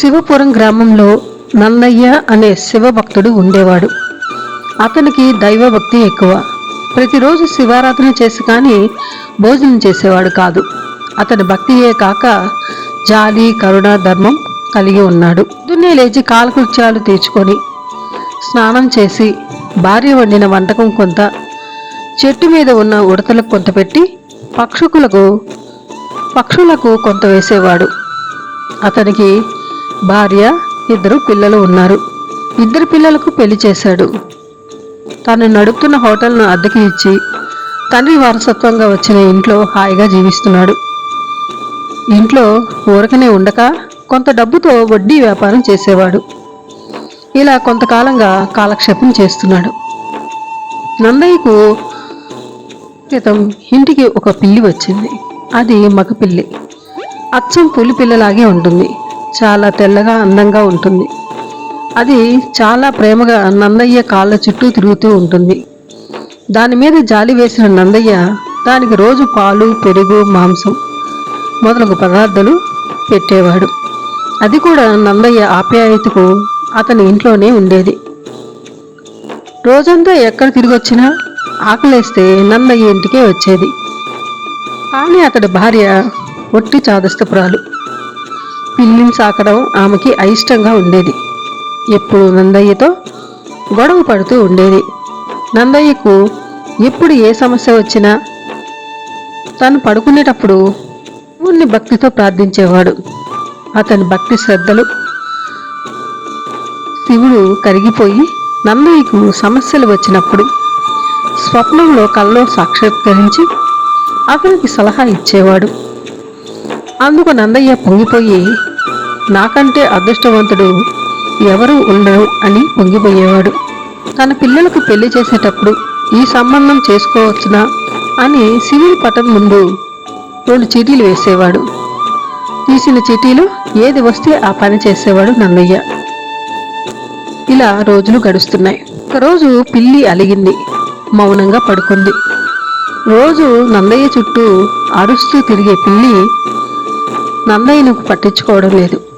శివపురం గ్రామంలో నన్నయ్య అనే శివభక్తుడు ఉండేవాడు. అతనికి దైవభక్తి ఎక్కువ. ప్రతిరోజు శివారాధన చేసి కానీ భోజనం చేసేవాడు కాదు. అతని భక్తియే కాక జాలి కరుణ ధర్మం కలిగి ఉన్నాడు. పొద్దున్నే లేచి కాలకృత్యాలు తీర్చుకొని స్నానం చేసి భార్య వండిన వంటకం కొంత చెట్టు మీద ఉన్న ఉడతలకు కొంత పెట్టి పక్షుకులకు పక్షులకు కొంత వేసేవాడు. అతనికి భార్య ఇద్దరు పిల్లలు ఉన్నారు. ఇద్దరు పిల్లలకు పెళ్ళి చేశాడు. తను నడుపుతున్న హోటల్ను అద్దెకి ఇచ్చి తండ్రి వారసత్వంగా వచ్చిన ఇంట్లో హాయిగా జీవిస్తున్నాడు. ఇంట్లో ఊరకనే ఉండక కొంత డబ్బుతో వడ్డీ వ్యాపారం చేసేవాడు. ఇలా కొంతకాలంగా కాలక్షేపం చేస్తున్నాడు. నందయ్యకు క్రితం ఇంటికి ఒక పిల్లి వచ్చింది. అది మగపిల్లి. అచ్చం పులి పిల్లలాగే ఉంటుంది. చాలా తెల్లగా అందంగా ఉంటుంది. అది చాలా ప్రేమగా నందయ్య కాళ్ళ చుట్టూ తిరుగుతూ ఉంటుంది. దాని మీద జాలి వేసిన నందయ్య దానికి రోజు పాలు పెరుగు మాంసం మొదలగు పదార్థాలు పెట్టేవాడు. అది కూడా నందయ్య ఆప్యాయతకు అతని ఇంట్లోనే ఉండేది. రోజంతా ఎక్కడ తిరిగొచ్చినా ఆకలేస్తే నందయ్య ఇంటికే వచ్చేది. కానీ అతడి భార్య ఒట్టి చాదస్తపురాలు పిల్లిని సాకడం ఆమెకి అయిష్టంగా ఉండేది. ఎప్పుడు నందయ్యతో గొడవ పడుతూ ఉండేది. నందయ్యకు ఎప్పుడు ఏ సమస్య వచ్చినా తను పడుకునేటప్పుడు శివుణ్ణి భక్తితో ప్రార్థించేవాడు. అతని భక్తి శ్రద్ధలు శివుడు కరిగిపోయి నందయ్యకు సమస్యలు వచ్చినప్పుడు స్వప్నంలో కల్లో సాక్షాత్కరించి అతనికి సలహా ఇచ్చేవాడు. అందుకు నందయ్య పొంగిపోయి నాకంటే అదృష్టవంతుడు ఎవరు ఉండరు అని పొంగిపోయేవాడు తన పిల్లలకు పెళ్ళి చేసేటప్పుడు ఈ సంబంధం చేసుకోవచ్చునా అని సివిల్ పటం ముందు రెండు చీటీలు వేసేవాడు. తీసిన చీటీలు ఏది వస్తే ఆ పని చేసేవాడు నందయ్య ఇలా రోజులు గడుస్తున్నాయి. ఒకరోజు పిల్లి అలిగింది. మౌనంగా పడుకుంది. రోజు నందయ్య చుట్టూ అరుస్తూ తిరిగే పిల్లి నందయ్యను పట్టించుకోవడం లేదు.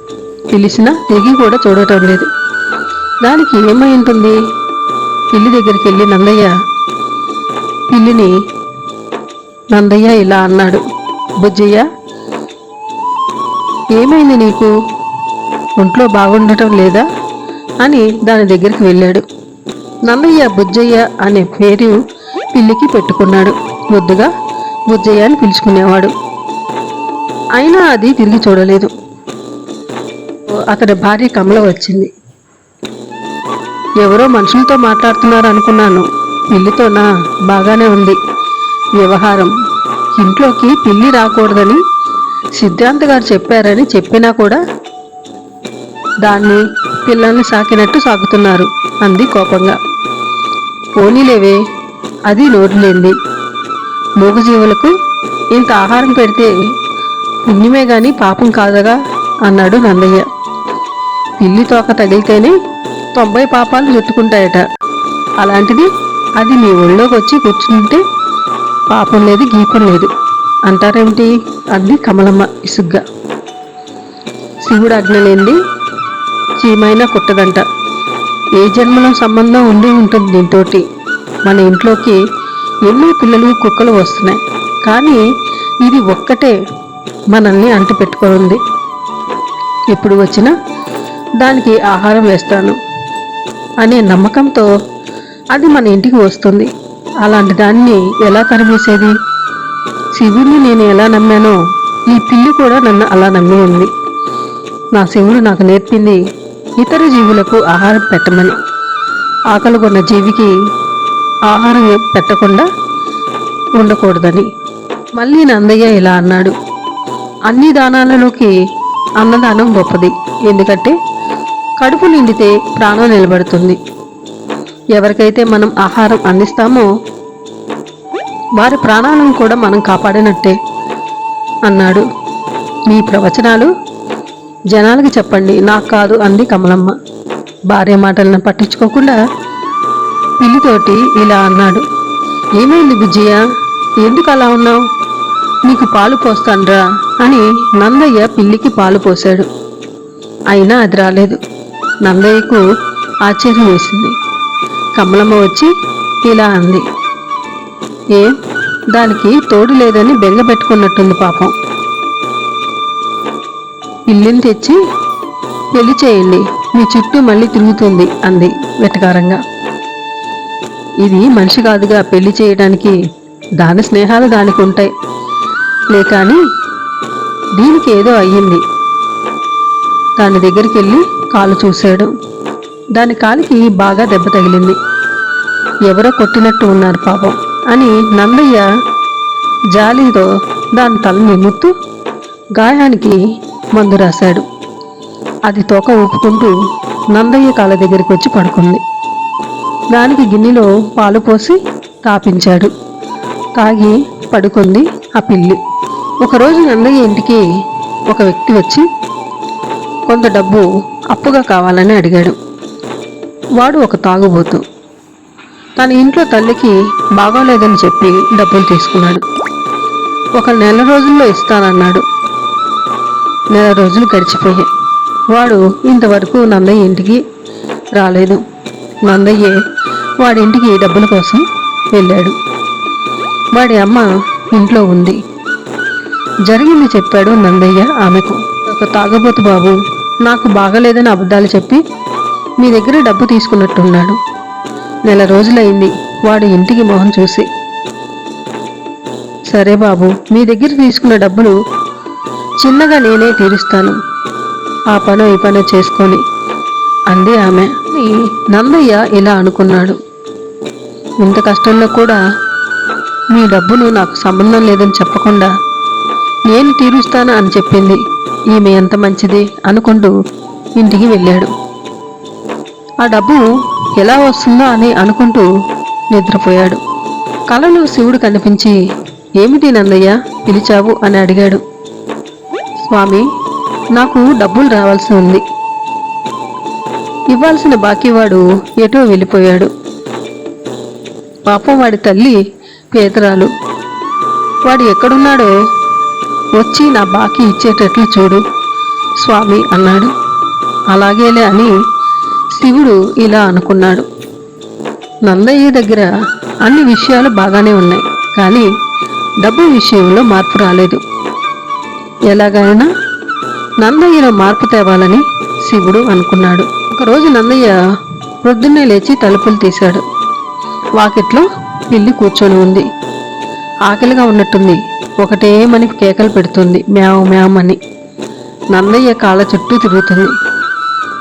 పిలిచినా ఎగి కూడా చూడటం లేదు. దానికి ఏమై ఉంటుంది పిల్లి దగ్గరికి వెళ్ళి నందయ్య పిల్లిని నందయ్య ఇలా అన్నాడు. బుజ్జయ్య ఏమైంది నీకు? ఒంట్లో బాగుండటం లేదా? అని దాని దగ్గరికి వెళ్ళాడు. నందయ్య బుజ్జయ్య అనే పేరు పిల్లికి పెట్టుకున్నాడు. ముద్దుగా బుజ్జయ్య అని పిలుచుకునేవాడు. అయినా అది తిరిగి చూడలేదు. అతడి భార్య కమల వచ్చింది. ఎవరో మనుషులతో మాట్లాడుతున్నారు అనుకున్నాను పిల్లితోనా బాగానే ఉంది. వ్యవహారం. ఇంట్లోకి పిల్లి రాకూడదని సిద్ధాంత్ గారు చెప్పారని చెప్పినా కూడా దాన్ని పిల్లల్ని సాకినట్టు సాగుతున్నారు అంది కోపంగా. పోనీలేవే అది నోరులేంది మూగజీవులకు ఇంత ఆహారం పెడితే పుణ్యమే గాని పాపం కాదగా అన్నాడు నందయ్య. పిల్లి తోక తగిలితేనే తొంభై పాపాలు చుట్టుకుంటాయట. అలాంటిది అది మీ ఒళ్ళోకి వచ్చి కూర్చుంటే పాపం లేదు గీపం లేదు. అంటారేమిటి? అంది కమలమ్మ ఇసుగ్గా. శివుడు ఆజ్ఞ చీమైనా కుట్టదంట. ఏ జన్మలో సంబంధం ఉండి ఉంటుంది దీంతోటి? మన ఇంట్లోకి ఎన్నో పిల్లలు కుక్కలు వస్తున్నాయి. కానీ ఇది ఒక్కటే మనల్ని అంటు పెట్టుకోనుంది ఎప్పుడు వచ్చినా దానికి ఆహారం వేస్తాను అనే నమ్మకంతో అది మన ఇంటికి వస్తుంది. అలాంటి దాన్ని ఎలా తరిమేసేది? శివుడిని నేను ఎలా నమ్మానో ఈ పిల్లి కూడా నన్ను అలా నమ్మి ఉంది. నా శివుడు నాకు నేర్పింది ఇతర జీవులకు ఆహారం పెట్టమని. ఆకలి కొన్న జీవికి ఆహారం పెట్టకుండా ఉండకూడదని. మళ్ళీ నందయ్య ఇలా అన్నాడు. అన్ని దానాలలోకి అన్నదానం గొప్పది. ఎందుకంటే కడుపు నిండితే ప్రాణం నిలబడుతుంది. ఎవరికైతే మనం ఆహారం అందిస్తామో వారి ప్రాణాలను కూడా మనం కాపాడినట్టే అన్నాడు. మీ ప్రవచనాలు జనాలకి చెప్పండి. నాకు కాదు అంది కమలమ్మ. భార్య మాటలను పట్టించుకోకుండా పిల్లితోటి ఇలా అన్నాడు. ఏమైంది బుజ్జయ్య ఎందుకు అలా ఉన్నావు? నీకు పాలు పోస్తాన్రా అని నందయ్య పిల్లికి పాలు పోశాడు. అయినా అది రాలేదు. నందయ్యకు ఆశ్చర్యం వేసింది. కమలమ్మ వచ్చి ఇలా అంది. ఏం దానికి తోడు లేదని బెంగ పెట్టుకున్నట్టుంది పాపం. ఇల్లుని తెచ్చి పెళ్ళి చేయండి మీ చుట్టూ మళ్ళీ తిరుగుతుంది అంది వెటకారంగా. ఇది మనిషి కాదుగా పెళ్ళి చేయడానికి దాని స్నేహాలు దానికి ఉంటాయి లే కానీ దీనికి ఏదో అయ్యింది. దాని దగ్గరికి వెళ్ళి కాలు చూశాడు. దాని కాలికి బాగా దెబ్బ తగిలింది. ఎవరో కొట్టినట్టు ఉన్నారు పాపం అని నందయ్య జాలీతో దాని తల నిమ్ముతూ గాయానికి మందు రాశాడు. అది తోక ఊపుకుంటూ నందయ్య కాళ్ళ దగ్గరికి వచ్చి పడుకుంది. దానికి గిన్నెలో పాలు పోసి తాపించాడు. తాగి పడుకుంది ఆ పిల్లి. ఒకరోజు నందయ్య ఇంటికి ఒక వ్యక్తి వచ్చి కొంత డబ్బు అప్పుగా కావాలని అడిగాడు. వాడు ఒక తాగుబోతు. తన ఇంట్లో తల్లికి బాగోలేదని చెప్పి డబ్బులు తీసుకున్నాడు. ఒక నెల రోజుల్లో ఇస్తానన్నాడు. నెల రోజులు గడిచిపోయాయి. వాడు ఇంతవరకు నందయ్య ఇంటికి రాలేదు. నందయ్యే వాడి ఇంటికి డబ్బుల కోసం వెళ్ళాడు. వాడి అమ్మ ఇంట్లో ఉంది. జరిగింది చెప్పాడు నందయ్య ఆమెకు. ఒక తాగబోతు బాబు నాకు బాగలేదని అబద్ధాలు చెప్పి మీ దగ్గర డబ్బు తీసుకున్నట్టున్నాడు. నెల రోజులైంది వాడు ఇంటికి మొహం చూసి. సరే బాబు మీ దగ్గర తీసుకున్న డబ్బులు చిన్నగా నేనే తీరుస్తాను. ఆ పను ఈ పని చేసుకొని అంది ఆమె. నందయ్య ఇలా అనుకున్నాడు. ఇంత కష్టంలో కూడా మీ డబ్బును నాకు సంబంధం లేదని చెప్పకుండా నేను తీరుస్తాను అని చెప్పింది. ఈమె ఎంత మంచిది అనుకుంటూ ఇంటికి వెళ్ళాడు. ఆ డబ్బు ఎలా వస్తుందో అని అనుకుంటూ నిద్రపోయాడు. కలలో శివుడు కనిపించి ఏమిటి నందయ్య పిలిచావు? అని అడిగాడు. స్వామి నాకు డబ్బులు రావాల్సి ఉంది. ఇవ్వాల్సిన బాకీవాడు ఎటో వెళ్ళిపోయాడు. పాపం వాడి తల్లి పేదరాలు. వాడు ఎక్కడున్నాడో వచ్చి నా బాకీ ఇచ్చేటట్లు చూడు స్వామి అన్నాడు. అలాగేలే అని శివుడు ఇలా అనుకున్నాడు. నందయ్య దగ్గర అన్ని విషయాలు బాగానే ఉన్నాయి కానీ డబ్బు విషయంలో మార్పు రాలేదు. ఎలాగైనా నందయ్యలో మార్పు తేవాలని శివుడు అనుకున్నాడు. ఒకరోజు నందయ్య ప్రొద్దున్నే లేచి తలుపులు తీశాడు. వాకిట్లో పిల్లి కూర్చొని ఉంది. ఆకలిగా ఉన్నట్టుంది. ఒకటే మనకి కేకలు పెడుతుంది. మ్యావ్ మ్యావ్ అని నందయ్య కాళ్ళ చుట్టూ తిరుగుతుంది.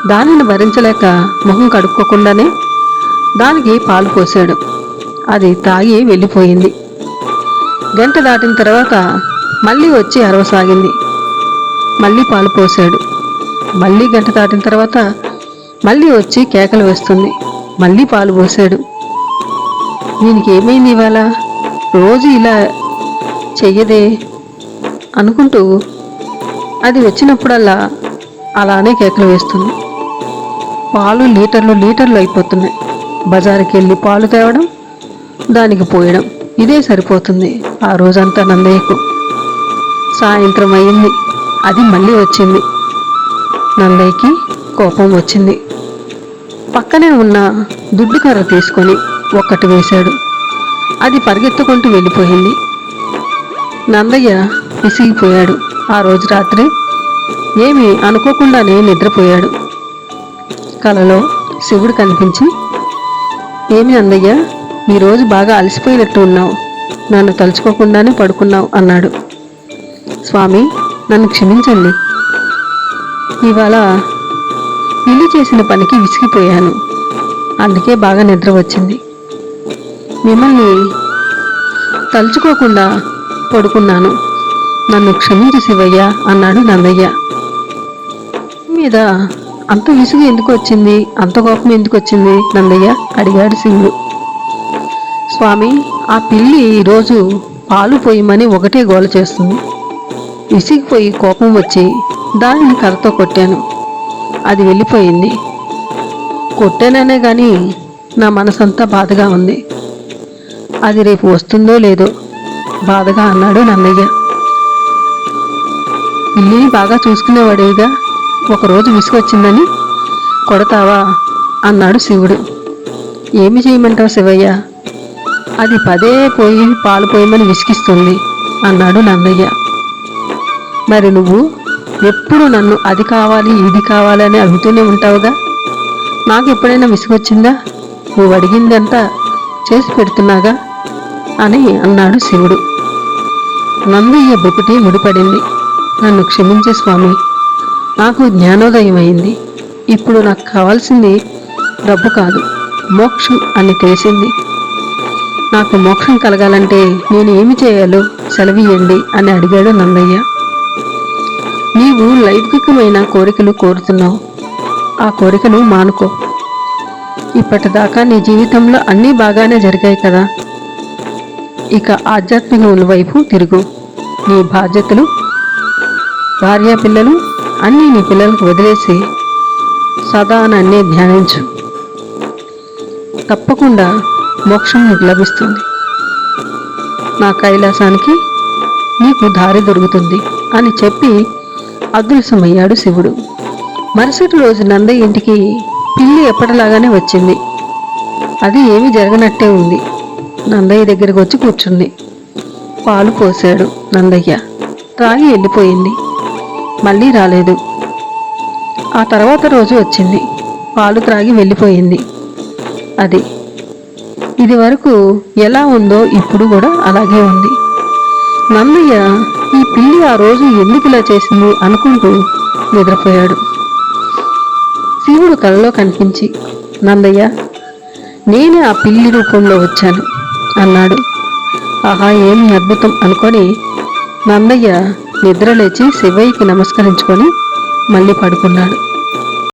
దానిని భరించలేక మొహం కడుక్కోకుండానే దానికి పాలు పోసాడు అది తాగి వెళ్ళిపోయింది. గంట దాటిన తర్వాత మళ్ళీ వచ్చి అరవసాగింది. మళ్ళీ పాలు పోసాడు మళ్ళీ గంట దాటిన తర్వాత మళ్ళీ వచ్చి కేకలు వేస్తుంది. మళ్ళీ పాలు పోసాడు దీనికి ఏమైంది ఇవాళ? రోజు ఇలా చెయ్యదే అనుకుంటూ అది వచ్చినప్పుడల్లా అలానే కేకలు వేస్తుంది. పాలు లీటర్లు లీటర్లు అయిపోతున్నాయి. బజారుకి వెళ్ళి పాలు తేవడం దానికి పోయడం ఇదే సరిపోతుంది ఆ రోజంతా నందయ్యకు. సాయంత్రం అయింది. అది మళ్ళీ వచ్చింది. నందయ్యకి కోపం వచ్చింది. పక్కనే ఉన్న దుడ్డు కర్ర తీసుకొని ఒక్కటి వేశాడు. అది పరిగెత్తుకుంటూ వెళ్ళిపోయింది. నందయ్య విసిగిపోయాడు. ఆ రోజు రాత్రి ఏమి అనుకోకుండానే నిద్రపోయాడు. కలలో శివుడు కనిపించి ఏమి అందయ్య ఈరోజు బాగా అలసిపోయినట్టు ఉన్నావు. నన్ను తలుచుకోకుండానే పడుకున్నావు అన్నాడు. స్వామి నన్ను క్షమించండి. ఇవాళ ఇల్లు చేసిన పనికి విసిగిపోయాను. అందుకే బాగా నిద్ర వచ్చింది. మిమ్మల్ని తలుచుకోకుండా పడుకున్నాను. నన్ను క్షమించి శివయ్య అన్నాడు నందయ్య మీద అంత విసుగు ఎందుకు వచ్చింది? అంత కోపం ఎందుకు వచ్చింది? నందయ్య అడిగాడు శివుడు స్వామి ఆ పిల్లి ఈరోజు పాలు పోయమని ఒకటే గోల చేస్తుంది. విసిగిపోయి కోపం వచ్చి దానిని కర్రతో కొట్టాను. అది వెళ్ళిపోయింది. కొట్టాననే కానీ నా మనసంతా బాధగా ఉంది. అది రేపు వస్తుందో లేదో బాధగా అన్నాడు నన్నయ్య. పిల్లిని బాగా చూసుకునేవాడేగా. ఒకరోజు విసుగొచ్చిందని కొడతావా అన్నాడు శివుడు. ఏమి చేయమంటావు శివయ్య? అది పదే పోయి పాలు పోయమని విసిగిస్తుంది అన్నాడు నన్నయ్య. మరి నువ్వు ఎప్పుడు నన్ను అది కావాలి ఇది కావాలి అని అడుగుతూనే ఉంటావుగా? నాకు ఎప్పుడైనా విసుగొచ్చిందా? నువ్వు అడిగిందంతా చేసి పెడుతున్నాగా అని అన్నాడు శివుడు. నందయ్య బొపిటి ముడిపడింది. నన్ను క్షమించే స్వామి. నాకు జ్ఞానోదయం అయింది ఇప్పుడు నాకు కావాల్సింది డబ్బు కాదు మోక్షం అని తెలిసింది. నాకు మోక్షం కలగాలంటే నేను ఏమి చేయాలో సెలవియండి అని అడిగాడు నందయ్య. నీవు లౌకికమైన కోరికలు కోరుతున్నావు. ఆ కోరికలు మానుకో. ఇప్పటిదాకా నీ జీవితంలో అన్నీ బాగానే జరిగాయి కదా. ఇక ఆధ్యాత్మికముల వైపు తిరుగు. నీ బాధ్యతలు భార్య పిల్లలు అన్నీ నీ పిల్లలకు వదిలేసి సదా నన్నే ధ్యానించు. తప్పకుండా మోక్షం నీకు లభిస్తుంది. నా కైలాసానికి నీకు దారి దొరుకుతుంది అని చెప్పి అదృశ్యమయ్యాడు శివుడు. మరుసటి రోజు నందయ్య ఇంటికి పిల్లి ఎప్పటిలాగానే వచ్చింది. అది ఏమీ జరగనట్టే ఉంది. నందయ్య దగ్గరికి వచ్చి కూర్చుంది. పాలు పోశాడు నందయ్య. త్రాగి వెళ్ళిపోయింది. మళ్ళీ రాలేదు. ఆ తర్వాత రోజు వచ్చింది. పాలు త్రాగి వెళ్ళిపోయింది. అది. ఇది వరకు ఎలా ఉందో ఇప్పుడు కూడా అలాగే ఉంది. నందయ్య ఈ పిల్లి ఆ రోజు ఎందుకు ఇలా చేసింది అనుకుంటూ నిద్రపోయాడు. శివుడు కలలో కనిపించి నందయ్య నేనే ఆ పిల్లి రూపంలో వచ్చాను. అన్నాడు. ఆహా ఏమి అద్భుతం అనుకొని నందయ్య నిద్రలేచి శివయ్యకి నమస్కరించుకొని మళ్ళీ పడుకున్నాడు.